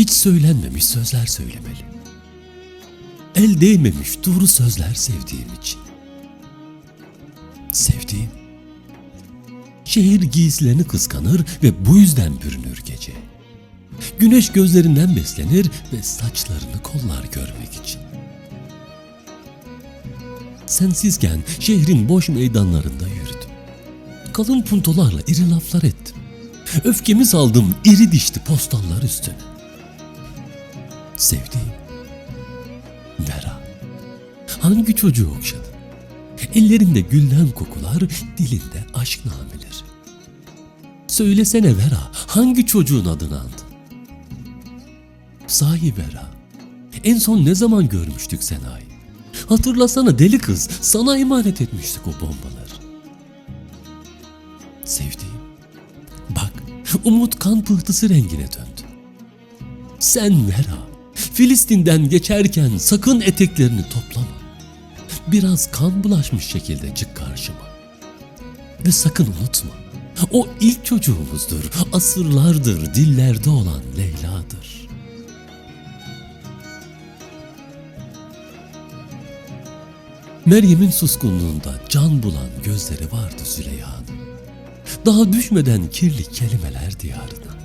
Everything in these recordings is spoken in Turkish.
Hiç söylenmemiş sözler söylemeli. El değmemiş doğru sözler sevdiğim için. Sevdiğim. Şehir giysilerini kıskanır ve bu yüzden bürünür gece. Güneş gözlerinden beslenir ve saçlarını kollar görmek için. Sensizken şehrin boş meydanlarında yürüdüm. Kalın puntolarla iri laflar ettim. Öfkemi saldım iri dişli postallar üstüne. Sevdiğim. Vera. Hangi çocuğu okşadı? Ellerinde gülden kokular, dilinde aşk nameleri. Söylesene Vera, hangi çocuğun adını andın? Sahi Vera, en son ne zaman görmüştük Sena'yı? Hatırlasana deli kız, sana emanet etmiştik o bombaları. Sevdiğim, bak umut kan pıhtısı rengine döndü. Sen Vera, Filistin'den geçerken sakın eteklerini toplama. Biraz kan bulaşmış şekilde çık karşıma. Ve sakın unutma, o ilk çocuğumuzdur, asırlardır dillerde olan Leyla'dır. Meryem'in suskunluğunda can bulan gözleri vardı Züleyha'nın. Daha düşmeden kirli kelimeler diyarına.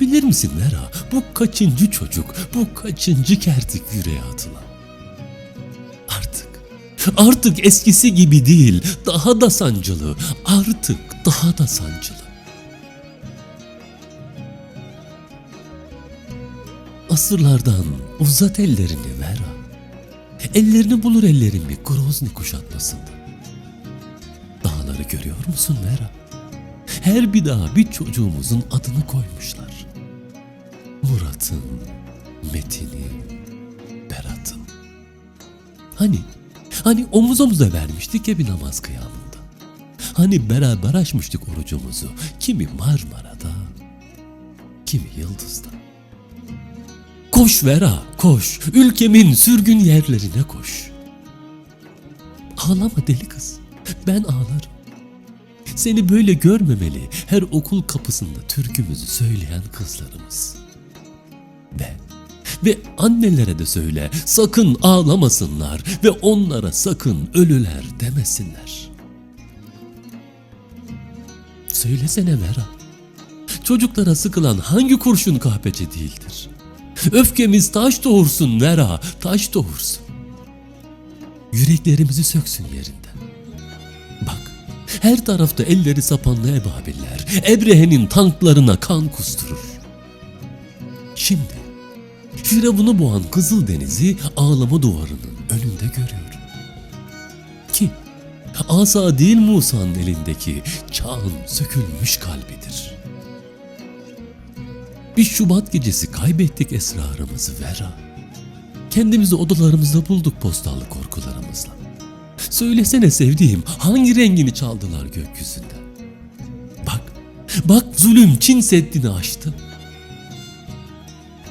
Bilir misin Vera, bu kaçıncı çocuk, bu kaçıncı kertik yüreğe atılan? Artık, artık eskisi gibi değil, daha da sancılı, artık daha da sancılı. Asırlardan uzat ellerini Vera. Ellerini bulur ellerin bir Grozny kuşatmasında. Dağları görüyor musun Vera? Her bir dağa bir çocuğumuzun adını koymuşlar. Murat'ın, Metin'in, Berat'ın. Hani, hani omuz omuza vermiştik ya bir namaz kıyamında. Hani beraber açmıştık orucumuzu. Kimi Marmara'da, kimi Yıldız'da. Koş Vera, koş. Ülkemin sürgün yerlerine koş. Ağlama deli kız. Ben ağlarım. Seni böyle görmemeli her okul kapısında türkümüzü söyleyen kızlarımız. Ve ve annelere de söyle sakın ağlamasınlar ve onlara sakın ölüler demesinler. Söylesene Vera. Çocuklara sıkılan hangi kurşun kahpece değildir? Öfkemiz taş doğursun Vera, taş doğursun. Yüreklerimizi söksün yerinden. Bak, her tarafta elleri sapanlı ebabiller, Ebrehe'nin tanklarına kan kusturur. Şimdi, Firavun'u boğan Kızıl Denizi ağlama duvarının önünde görüyorum. Ki, asa değil Musa'nın elindeki çağın sökülmüş kalbidir. Bir Şubat gecesi kaybettik esrarımızı Vera. Kendimizi odalarımızda bulduk postallı korkularımızla. Söylesene sevdiğim hangi rengini çaldılar gökyüzünde? Bak, bak zulüm Çin Seddi'ni aştı.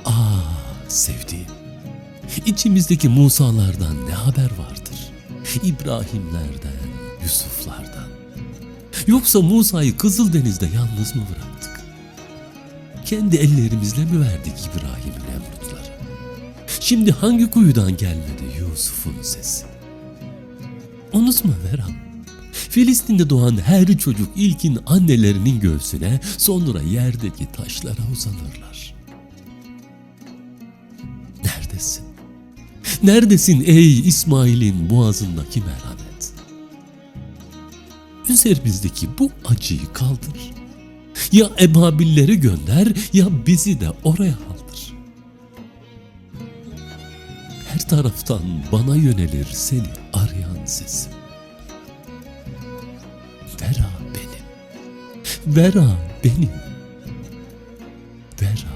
Ah sevdiğim, içimizdeki Musa'lardan ne haber vardır? İbrahimlerden, Yusuflardan. Yoksa Musa'yı Kızıldeniz'de yalnız mı bıraktık? Kendi ellerimizle mi verdik İbrahim'in emrutları? Şimdi hangi kuyudan gelmedi Yusuf'un sesi? Unutma Vera. Filistin'de doğan her çocuk ilkin annelerinin göğsüne, sonra yerdeki taşlara uzanırlar. Neredesin? Neredesin ey İsmail'in boğazındaki merhamet? Üzerimizdeki bu acıyı kaldır. Ya ebabilleri gönder ya bizi de oraya aldır. Her taraftan bana yönelir seni arayan sesim. Vera benim. Vera benim. Vera